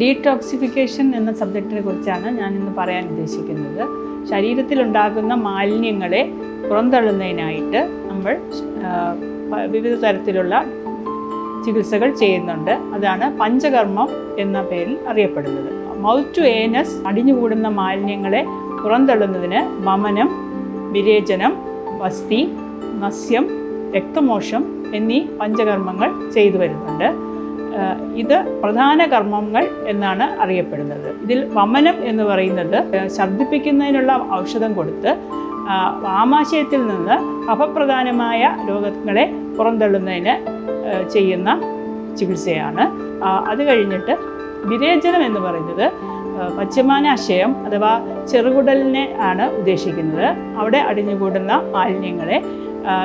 Detoxification എന്ന സബ്ജക്റ്റിനെ കുറിച്ചാണ് ഞാൻ ഇന്ന് പറയാൻ ഉദ്ദേശിക്കുന്നത്. ശരീരത്തിലുണ്ടാകുന്ന മാലിന്യങ്ങളെ പുറന്തള്ളുന്നതിനായിട്ട് നമ്മൾ വിവിധ തരത്തിലുള്ള ചികിത്സകൾ ചെയ്യുന്നുണ്ട്. അതാണ് പഞ്ചകർമ്മം എന്ന പേരിൽ അറിയപ്പെടുന്നത്. മൗത്ത് ടു ഏനസ് അടിഞ്ഞുകൂടുന്ന മാലിന്യങ്ങളെ പുറന്തള്ളുന്നതിന് വമനം വിരേചനം വസ്തി നസ്യം രക്തമോഷം എന്നീ പഞ്ചകർമ്മങ്ങൾ ചെയ്തു വരുന്നുണ്ട്. ഇത് പ്രധാന കർമ്മങ്ങൾ എന്നാണ് അറിയപ്പെടുന്നത്. ഇതിൽ വമനം എന്ന് പറയുന്നത് ഛർദ്ദിപ്പിക്കുന്നതിനുള്ള ഔഷധം കൊടുത്ത് ആമാശയത്തിൽ നിന്ന് അപപ്രധാനമായ രോഗങ്ങളെ പുറന്തള്ളുന്നതിന് ചെയ്യുന്ന ചികിത്സയാണ്. അത് കഴിഞ്ഞിട്ട് വിരേചനം എന്ന് പറയുന്നത് പശ്ചിമാനാശയം അഥവാ ചെറുകുടലിനെ ആണ് ഉദ്ദേശിക്കുന്നത്. അവിടെ അടിഞ്ഞുകൂടുന്ന മാലിന്യങ്ങളെ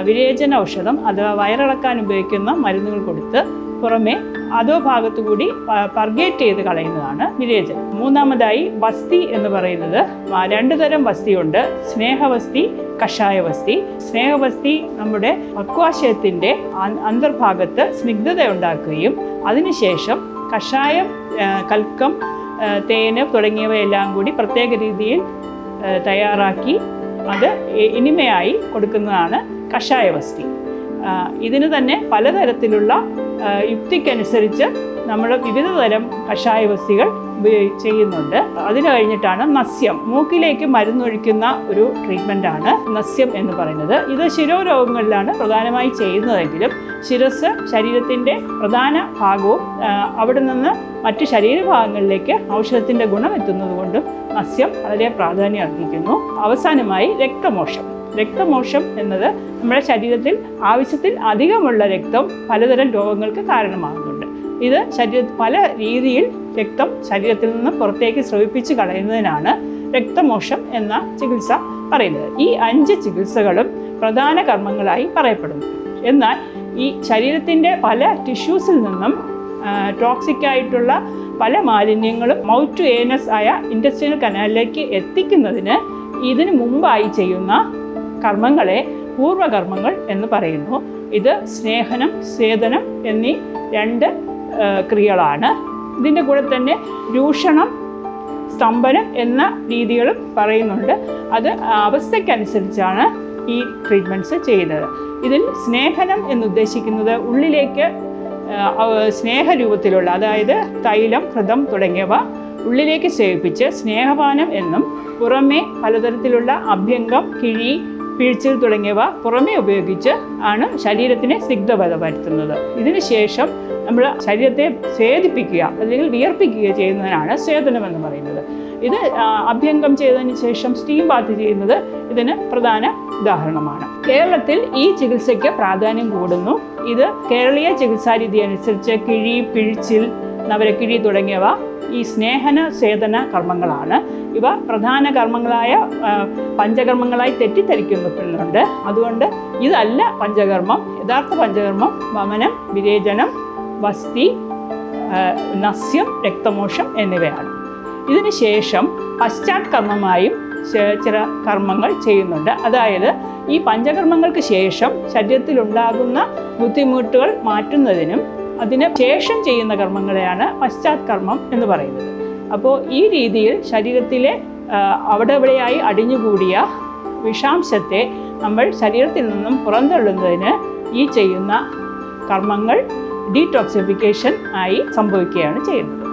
വിരേചന ഔഷധം അഥവാ വയറിളക്കാൻ ഉപയോഗിക്കുന്ന മരുന്നുകൾ കൊടുത്ത് പുറമെ അതോ ഭാഗത്തു കൂടി പർഗേറ്റ് ചെയ്ത് കളയുന്നതാണ് വിരേചനം മൂന്നാമതായി വസ്തി എന്ന് പറയുന്നത് രണ്ടു തരം വസ്തിയുണ്ട്. സ്നേഹവസ്തി കഷായവസ്തി. സ്നേഹവസ്തി നമ്മുടെ പക്വാശയത്തിന്റെ അന്തർഭാഗത്ത് സ്നിഗ്ധത ഉണ്ടാക്കുകയും അതിനുശേഷം കഷായം കൽക്കം തേന് തുടങ്ങിയവയെല്ലാം കൂടി പ്രത്യേക രീതിയിൽ തയ്യാറാക്കി അത് ഇനിമയായി കൊടുക്കുന്നതാണ് കഷായവസ്തി. ഇതിന് തന്നെ പലതരത്തിലുള്ള യുക്തിക്കനുസരിച്ച് നമ്മൾ വിവിധ തരം കഷായവസ്തികൾ ചെയ്യുന്നുണ്ട്. അതിന് കഴിഞ്ഞിട്ടാണ് നസ്യം. മൂക്കിലേക്ക് മരുന്നൊഴിക്കുന്ന ഒരു ട്രീറ്റ്മെന്റാണ് നസ്യം എന്ന് പറയുന്നത്. ഇത് ശിരോരോഗങ്ങളിലാണ് പ്രധാനമായി ചെയ്യുന്നതെങ്കിലും ശിരസ് ശരീരത്തിന്റെ പ്രധാന ഭാഗവും അവിടെ നിന്ന് മറ്റ് ശരീരഭാഗങ്ങളിലേക്ക് ഔഷധത്തിന്റെ ഗുണം എത്തുന്നത് കൊണ്ടും നസ്യം വളരെ പ്രാധാന്യം അർഹിക്കുന്നു. അവസാനമായി രക്തമോഷം. രക്തമോഷം എന്നത് നമ്മുടെ ശരീരത്തിൽ ആവശ്യത്തിൽ അധികമുള്ള രക്തം പലതരം രോഗങ്ങൾക്ക് കാരണമാകുന്നുണ്ട്. ഇത് ശരീര പല രീതിയിൽ രക്തം ശരീരത്തിൽ നിന്ന് പുറത്തേക്ക് സ്രവിപ്പിച്ച് കളയുന്നതിനാണ് രക്തമോഷം എന്ന ചികിത്സ പറയുന്നത്. ഈ അഞ്ച് ചികിത്സകളും പ്രധാന കർമ്മങ്ങളായി പറയപ്പെടുന്നു. എന്നാൽ ഈ ശരീരത്തിന്റെ പല ടിഷ്യൂസിൽ നിന്നും ടോക്സിക് ആയിട്ടുള്ള പല മാലിന്യങ്ങളും മൗത്ത് ഏനസ് ആയ ഇൻഡസ്ട്രിയൽ കനാലിലേക്ക് എത്തിക്കുന്നതിന് ഇതിനു മുമ്പായി ചെയ്യുന്ന കർമ്മങ്ങളെ പൂർവകർമ്മങ്ങൾ എന്ന് പറയുന്നു. ഇത് സ്നേഹനം സേതനം എന്നീ രണ്ട് ക്രിയകളാണ്. ഇതിന്റെ കൂടെ തന്നെ രൂഷണം സ്തംഭനം എന്ന രീതികളും പറയുന്നുണ്ട്. അത് അവസ്ഥയ്ക്കനുസരിച്ചാണ് ഈ ട്രീറ്റ്മെന്റ്സ് ചെയ്യുന്നത്. ഇതിൽ സ്നേഹനം എന്നുദ്ദേശിക്കുന്നത് ഉള്ളിലേക്ക് സ്നേഹരൂപത്തിലുള്ള അതായത് തൈലം ഹൃദം തുടങ്ങിയവ ഉള്ളിലേക്ക് സേവിപ്പിച്ച് സ്നേഹപാനം എന്നും പുറമേ പലതരത്തിലുള്ള അഭ്യംഗം കിഴി പിഴിച്ചിൽ തുടങ്ങിയവ പുറമേ ഉപയോഗിച്ച് ആണ് ശരീരത്തിനെ സ്നിഗ്ധത വരുത്തുന്നത് ഇതിന് ശേഷം നമ്മൾ ശരീരത്തെ സ്വേദിപ്പിക്കുക അല്ലെങ്കിൽ വിയർപ്പിക്കുക ചെയ്യുന്നതിനാണ് സ്വേദനം എന്ന് പറയുന്നത്. ഇത് അഭ്യംഗം ചെയ്തതിന് ശേഷം സ്റ്റീം ബാത്ത് ചെയ്യുന്നത് ഇതിന് പ്രധാന ഉദാഹരണമാണ്. കേരളത്തിൽ ഈ ചികിത്സയ്ക്ക് പ്രാധാന്യം കൂടുന്നു. ഇത് കേരളീയ ചികിത്സാരീതി അനുസരിച്ച് കിഴി പിഴിച്ചിൽ നവരക്കിഴി തുടങ്ങിയവ ഈ സ്നേഹന സേതന കർമ്മങ്ങളാണ്. ഇവ പ്രധാന കർമ്മങ്ങളായ പഞ്ചകർമ്മങ്ങളായി തെറ്റിദ്ധരിക്കപ്പെടുന്നുണ്ട് അതുകൊണ്ട് ഇതല്ല പഞ്ചകർമ്മം. യഥാർത്ഥ പഞ്ചകർമ്മം വമനം വിരേചനം വസ്തി നസ്യം രക്തമോഷം എന്നിവയാണ്. ഇതിന് ശേഷം പശ്ചാത്കർമ്മമായും കർമ്മമായും ചില കർമ്മങ്ങൾ ചെയ്യുന്നുണ്ട്. അതായത് ഈ പഞ്ചകർമ്മങ്ങൾക്ക് ശേഷം ശരീരത്തിലുണ്ടാകുന്ന ബുദ്ധിമുട്ടുകൾ മാറ്റുന്നതിനും അതിന് ശേഷം ചെയ്യുന്ന കർമ്മങ്ങളെയാണ് പശ്ചാത്കർമ്മം എന്ന് പറയുന്നത്. അപ്പോൾ ഈ രീതിയിൽ ശരീരത്തിലെ അവിടെ ഇവിടെയായി അടിഞ്ഞുകൂടിയ വിഷാംശത്തെ നമ്മൾ ശരീരത്തിൽ നിന്നും പുറന്തള്ളുന്നതിന് ഈ ചെയ്യുന്ന കർമ്മങ്ങൾ ഡീടോക്സിഫിക്കേഷൻ ആയി സംഭവിക്കുകയാണ് ചെയ്യുന്നത്.